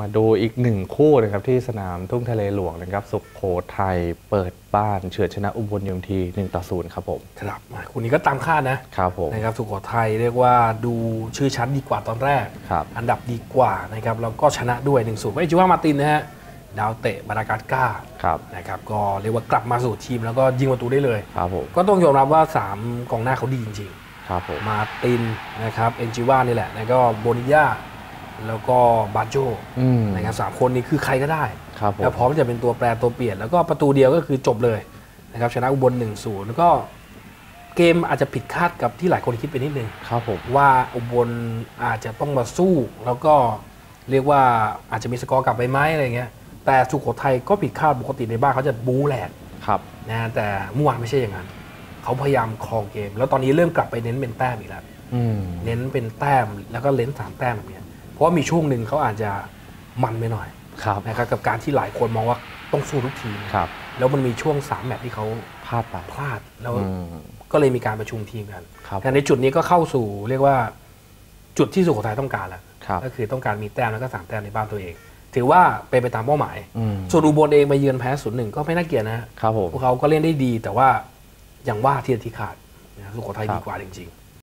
มาดูอีกหนึ่งคู่นะครับที่สนามทุ่งทะเลหลวงนะครับสุขโขทัยเปิดบ้านเฉือนชนะอุบลยูมทีหนึ่งต่อศูนย์ครับผมครับคุณนี้ก็ตามคาดนะครับผมนะครับสุโขทัยเรียกว่าดูชื่อชั้นดีกว่าตอนแรกครับอันดับดีกว่านะครับแล้วก็ชนะด้วย1นศูนย์ไม่จิว่ามาร์ตินนะฮะดาวเตะบารากัสกาครับนะครับก็เรียกว่ากลับมาสู่ทีมแล้วก็ยิงประตูได้เลยครับผมก็ต้องยอมรับว่า 3กองหน้าเขาดีจริงครับผมๆมาร์ตินนะครับเอนจิว่านี่แหละแล้วก็โบนิยา แล้วก็บาโจอืมนะครับสามคนนี้คือใครก็ได้ครับผมแล้วพร้อมจะเป็นตัวแปรตัวเปลี่ยน แล้วก็ประตูเดียวก็คือจบเลยนะครับชนะอุบล1นศูนย์แล้วก็เกมอาจจะผิดคาดกับที่หลายคนคิดไปนิดนึงครับผมว่าอุบลอาจจะต้องมาสู้ แล้วก็เรียกว่าอาจจะมีสกอร์กลับไปไหมอะไรเงี้ยแต่สุโขทัยก็ผิดคาดปกติในบ้านเขาจะบู๊แหลกครับนะแต่เมื่อวานไม่ใช่อย่างนั้นเขาพยายามครองเกม แล้วตอนนี้เริ่มกลับไปเน้นเป็นแต้มอีกแล้วอืมเน้นเป็นแต้มแล้วก็เล้นสามแต้มแบบเนี้ย เพราะว่ามีช่วงหนึ่งเขาอาจจะมันไปหน่อยครับนะครับกับการที่หลายคนมองว่าต้องสู้ทุกทีมครับแล้วมันมีช่วง 3 แมตช์ที่เขาพลาดไปพลาดแล้วอืมก็เลยมีการประชุมทีมกันครับแต่ในจุดนี้ก็เข้าสู่เรียกว่าจุดที่สุโขทัยต้องการแล้วครับก็คือต้องการมีแต้มแล้วก็สามแต้มในบ้านตัวเอง ถือว่าเป็นไปตามเป้าหมายอืมส่วนอุบลเองมาเยือนแพ้ศูนย์หนึ่งก็ไม่น่าเกลียดนะฮะครับผมพวกเขาก็เล่นได้ดี แต่ว่าอย่างว่าที่ที่ขาดนะสุโขทัยครับดีกว่าจริงๆ